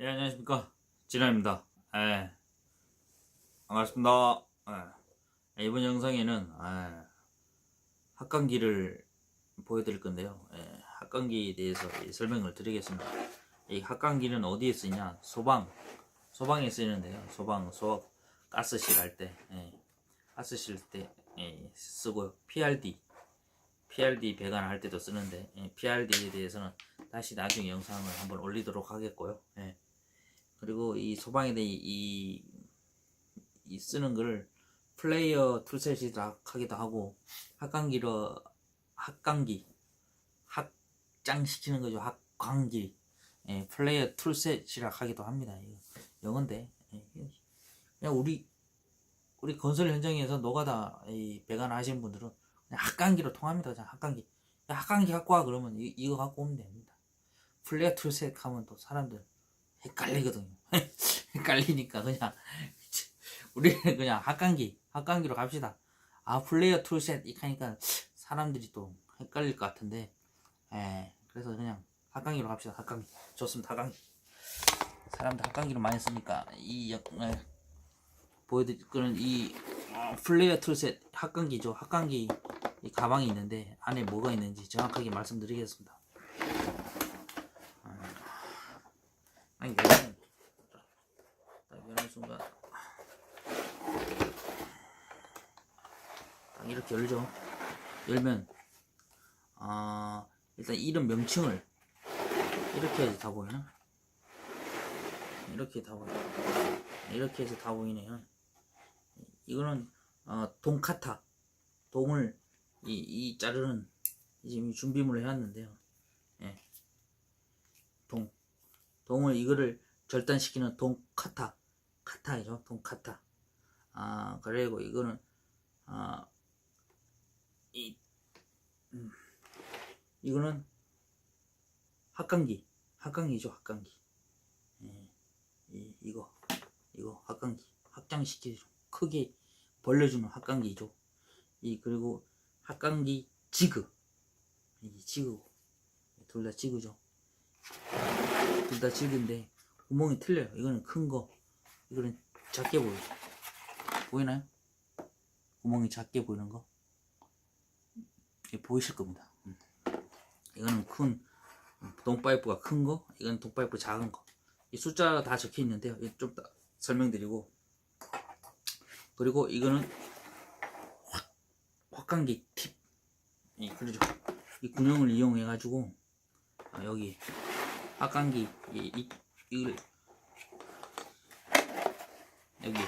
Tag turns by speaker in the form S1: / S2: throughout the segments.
S1: 예, 안녕하십니까. 진아입니다. 예. 반갑습니다. 예. 이번 영상에는, 예, 합강기를 보여드릴 건데요. 예, 합강기에 대해서 이 설명을 드리겠습니다. 이 합강기는 어디에 쓰냐? 소방, 소방에 쓰이는데요. 소방, 소업, 가스실 할 때, 예, 가스실 때, 예, 쓰고요. PRD, PRD 배관할 때도 쓰는데, 예, PRD에 대해서는 다시 나중에 영상을 한번 올리도록 하겠고요. 예. 그리고 이 소방에 대해 이, 이 쓰는 거를 플레이어 툴셋이라 하기도 하고 합강기로 합강기 합장시키는 거죠. 합광기. 예, 플레이어 툴셋이라 하기도 합니다. 이거 영어인데. 예, 그냥 우리 우리 건설 현장에서 노가다 이 배관 하시는 분들은 그냥 합강기로 통합니다. 그냥 합강기. 야, 합강기 갖고 와 그러면 이, 이거 갖고 오면 됩니다. 플레이어 툴셋 하면 또 사람들 헷갈리거든요. 헷갈리니까 그냥 우리는 그냥 합강기 합강기로 갑시다. 아 플레이어 툴셋 이렇게 하니까 사람들이 또 헷갈릴 것 같은데 에 그래서 그냥 합강기로 갑시다. 합강기 좋습니다. 합강기 사람들 합강기로 많이 쓰니까 이 영, 에, 보여드릴 거는 이 어, 플레이어 툴셋 합강기죠. 합강기 이 가방이 있는데 안에 뭐가 있는지 정확하게 말씀드리겠습니다. 아니 열면 딱 열는 순간. 딱 이렇게 열죠. 열면 아 일단 이름 명칭을 이렇게 해서 다 보이나? 이렇게 다 보여 이렇게 해서 다 보이네요. 이거는 어, 동카타 동을 이, 이 자르는 지금 준비물을 해왔는데요 예. 동 동을 이거를 절단시키는 동카타 카타이죠. 동카타. 아 그리고 이거는 아 이 음, 이거는 합강기 합강기죠 합강기. 예, 이, 이거 이거 합강기. 확장시키죠 크게 벌려주는 합강기죠. 이 그리고 합강기 지그. 이 지그고. 둘다 지그죠 둘다 지그인데 구멍이 틀려요. 이거는 큰 거, 이거는 작게 보이죠. 보이나요? 구멍이 작게 보이는 거? 이게 보이실 겁니다. 음. 이거는 큰 동파이프가 큰 거, 이건 동파이프 작은 거. 이 숫자 다 적혀 있는데요. 좀더 설명드리고 그리고 이거는 확, 확강기 팁. 이 그러죠. 이 군형을 이용해 가지고 아, 여기 합강기 이, 이 이걸 여기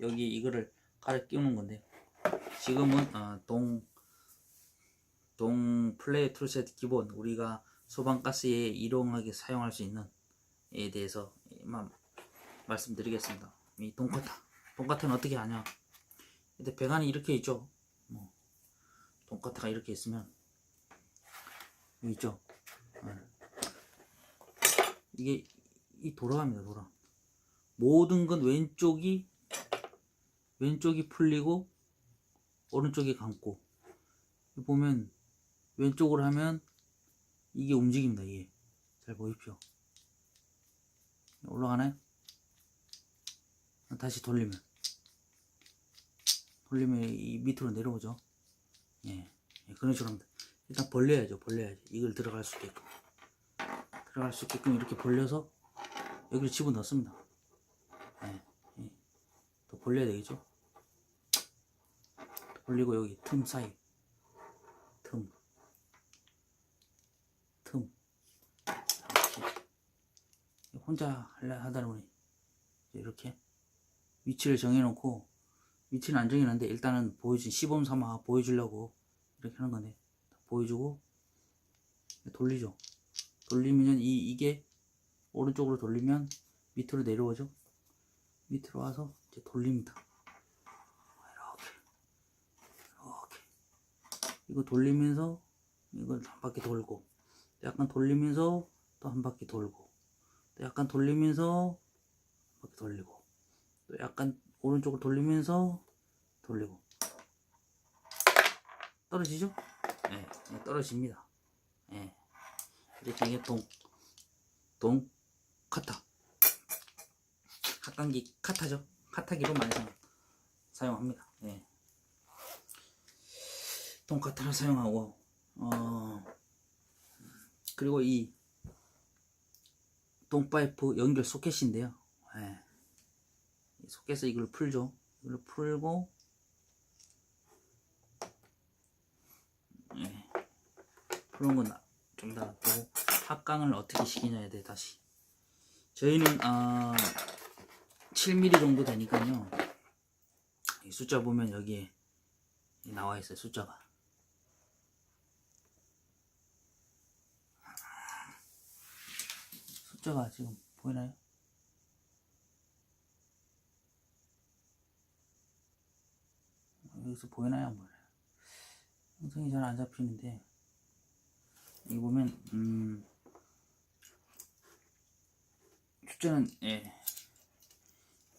S1: 여기 이거를 갈아 끼우는 건데 지금은 어, 동, 동 플레이 툴셋 기본 우리가 소방가스에 일용하게 사용할 수 있는 에 대해서 만 말씀드리겠습니다. 이 동카타 동카타는 어떻게 하냐? 근데 배관이 이렇게 있죠. 뭐 동카타가 이렇게 있으면 있죠. 네. 이게 이 돌아갑니다 돌아. 모든 건 왼쪽이 왼쪽이 풀리고 오른쪽이 감고. 보면 왼쪽으로 하면 이게 움직입니다 이게. 잘 보십시오. 올라가나요? 다시 돌리면. 돌리면 이 밑으로 내려오죠. 예, 예 그런 식으로 합니다 일단 벌려야죠 벌려야죠 이걸 들어갈 수 있게끔 들어갈 수 있게끔 이렇게 벌려서 여기를 집어넣습니다. 네, 네. 더 벌려야 되겠죠? 더 벌리고 여기 틈 사이 틈 틈. 혼자 하다 보니 이렇게 위치를 정해놓고 위치는 안 정해놨는데 일단은 보여준 시범 삼아 보여주려고 이렇게 하는 건데 보여주고 돌리죠. 돌리면 이, 이게 오른쪽으로 돌리면 밑으로 내려오죠. 밑으로 와서 이제 돌립니다. 이렇게 이렇게 이거 돌리면서 이걸 한 바퀴 돌고 약간 돌리면서 또 한 바퀴 돌고 또 약간 돌리면서 한 바퀴 돌리고 또 약간 오른쪽으로 돌리면서 돌리고 떨어지죠? 네, 네 떨어집니다. 이게 동, 동, 카타. 탁간기 카타죠. 카타기로 많이 사용, 사용합니다. 예. 똥카타를 사용하고 어 그리고 이 똥파이프 연결 소켓인데요. 예. 이 소켓에 이걸 풀죠. 이걸 풀고 예. 푸는 건 좀더 놔두고 합강을 어떻게 시키냐에 대해 다시 저희는 아 7mm 정도 되니까요. 이 숫자 보면 여기에 나와 있어요. 숫자가. 숫자가 지금 보이나요? 여기서 보이나요? 안 보이나요? 영상이 잘 안 잡히는데 여기 보면 음 숫자는 예.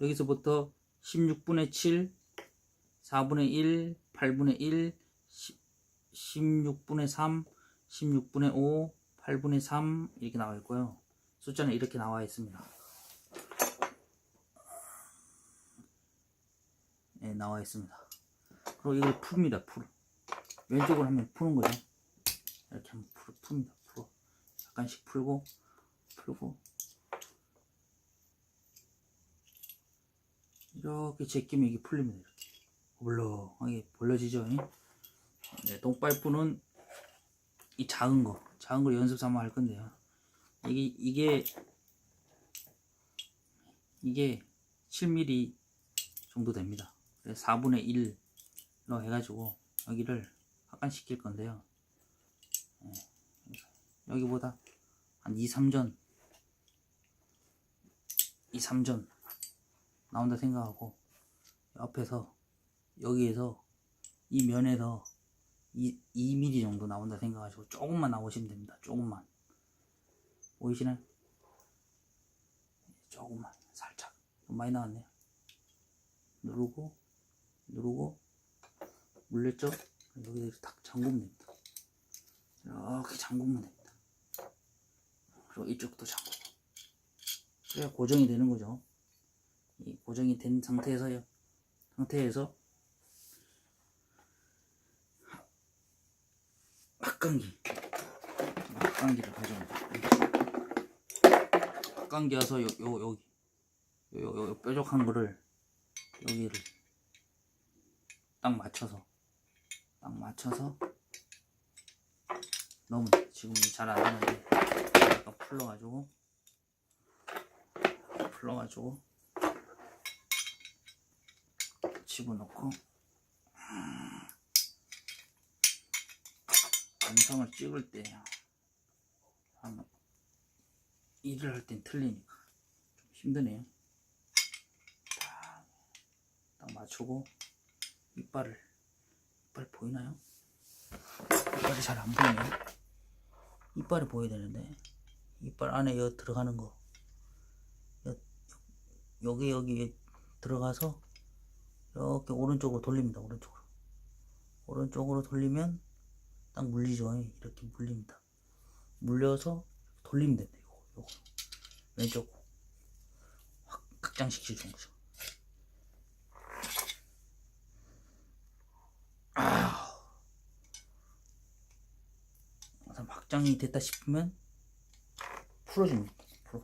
S1: 여기서부터 16분의 7 4분의 1 8분의 1 16분의 3 16분의 5 8분의 3 이렇게 나와 있고요. 숫자는 이렇게 나와 있습니다. 예 나와 있습니다. 그리고 이걸 풉니다 풀. 왼쪽으로 하면 푸는 거죠. 이렇게 하면 풀, 풉니다 풀어. 약간씩 풀고 풀고. 이렇게 제끼면 이게 풀립니다 이렇게. 올렁하게 벌려지죠 네, 똥파이프는 이 작은 거. 작은 걸 연습 삼아 할 건데요. 이게 이게 이게 7mm 정도 됩니다. 그래서 4분의 1로 해가지고 여기를 확간시킬 건데요. 예, 여기보다 한 2, 3전. 2, 3전. 나온다 생각하고 옆에서 여기에서 이 면에서 2, 2mm 정도 나온다 생각하시고 조금만 나오시면 됩니다. 조금만. 보이시나요? 조금만. 살짝. 좀 많이 나왔네요. 누르고 누르고. 물렸죠? 여기다 탁 잠그면 됩니다. 이렇게 잠그면 됩니다 그리고 이쪽도 잠그고. 그래야 고정이 되는 거죠. 이 고정이 된 상태에서요. 상태에서 막강기. 막강기를 가져옵니다. 막강기 와서 요, 요, 여기. 요, 요, 요 뾰족한 거를 여기를 딱 맞춰서 딱 맞춰서 너무 지금 잘 안 되는데 약간 풀러가지고 풀러가지고 집어넣고 영상을 찍을 때 한 일을 할 땐 틀리니까 좀 힘드네요. 딱, 딱 맞추고 이빨을 이빨 보이나요? 이빨이 잘 안 보이네. 이빨이 보여야 되는데 이빨 안에 여 들어가는 거 여, 여기 여기 들어가서 이렇게 오른쪽으로 돌립니다. 오른쪽으로 오른쪽으로 돌리면 딱 물리죠. 이렇게 물립니다. 물려서 돌리면 됩니다. 이거, 이거. 왼쪽 확 확장시켜 주는 거죠. 아, 우선 확장이 됐다 싶으면 풀어줍니다. 풀어.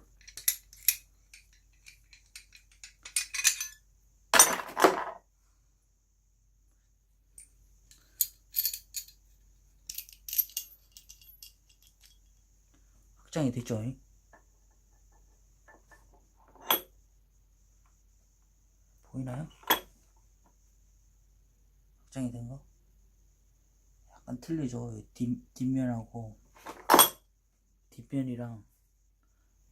S1: 확장이 됐죠. 보이나요? 확장이 된 거? 약간 틀리죠. 뒷, 뒷면하고 뒷면이랑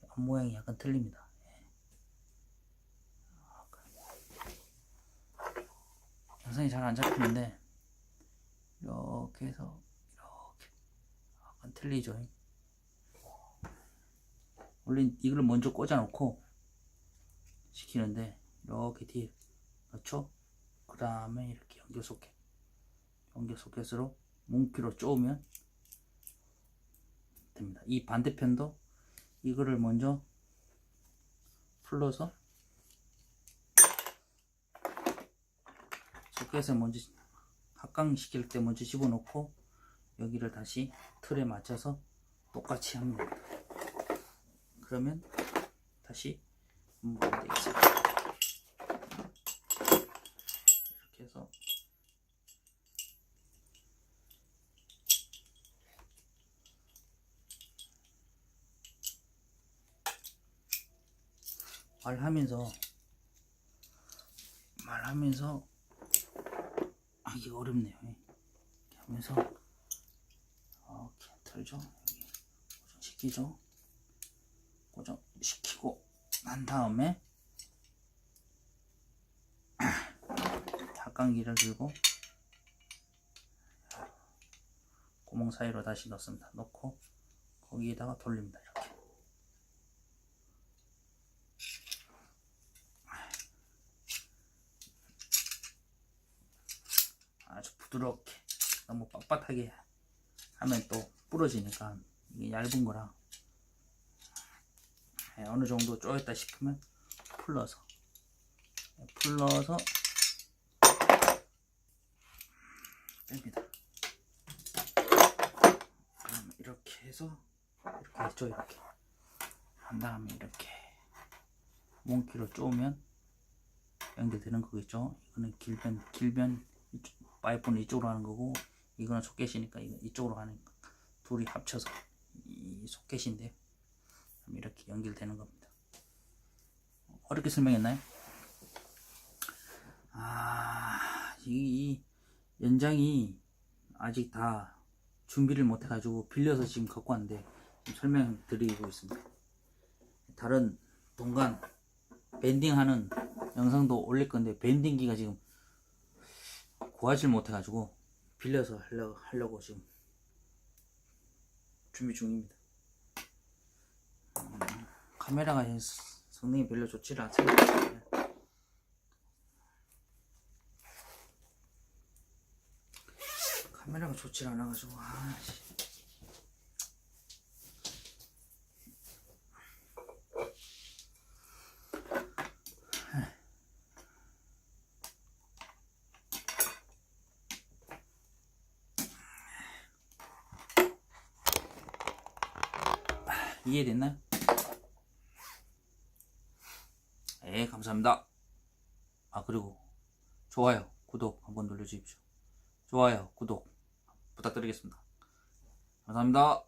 S1: 앞모양이 약간 틀립니다. 예. 영상이 잘 안 잡히는데 이렇게 해서 이렇게 약간 틀리죠. 원래 이걸 먼저 꽂아놓고 시키는데 이렇게 뒤에 넣죠. 그 다음에 이렇게 연결 소켓, 연결 소켓으로 뭉키로 쪼으면 됩니다. 이 반대편도 이거를 먼저 풀러서 적게서 먼저 합강시킬 때 먼저 집어넣고 여기를 다시 틀에 맞춰서 똑같이 합니다. 그러면 다시 문제가 되겠습니다. 말하면서 말하면서 아 이게 어렵네요. 이렇게 하면서 이렇게 틀죠. 여기 고정시키죠. 고정시키고 난 다음에 닭강기를 들고 구멍 사이로 다시 넣습니다. 넣고 거기에다가 돌립니다. 이렇게. 아주 부드럽게 너무 빳빳하게 하면 또 부러지니까 이게 얇은 거라 예, 어느 정도 쪼였다 싶으면 풀러서 예, 풀러서 뺍니다. 이렇게 해서 이렇게 했죠 이렇게. 한 다음에 이렇게 몽키로 쪼으면 연결되는 거겠죠? 이거는 길변 길변 이쪽, 파이프는 이쪽으로 하는 거고 이거는 소켓이니까 이쪽으로 하는 거 둘이 합쳐서 이 소켓인데 이렇게 연결되는 겁니다. 어렵게 설명했나요? 아, 이, 이 연장이 아직 다 준비를 못 해가지고 빌려서 지금 갖고 왔는데 지금 설명드리고 있습니다. 다른 동간 밴딩하는 영상도 올릴 건데 밴딩기가 지금 구하지 못해가지고 빌려서 하려고, 하려고 지금 준비 중입니다. 음, 카메라가 성능이 별로 좋지를 않습니다. 카메라가 좋지 않아가지고 아씨. 이해됐나요? 네, 감사합니다. 아, 그리고 좋아요, 구독 한번 눌러주십시오. 좋아요, 구독 부탁드리겠습니다. 감사합니다.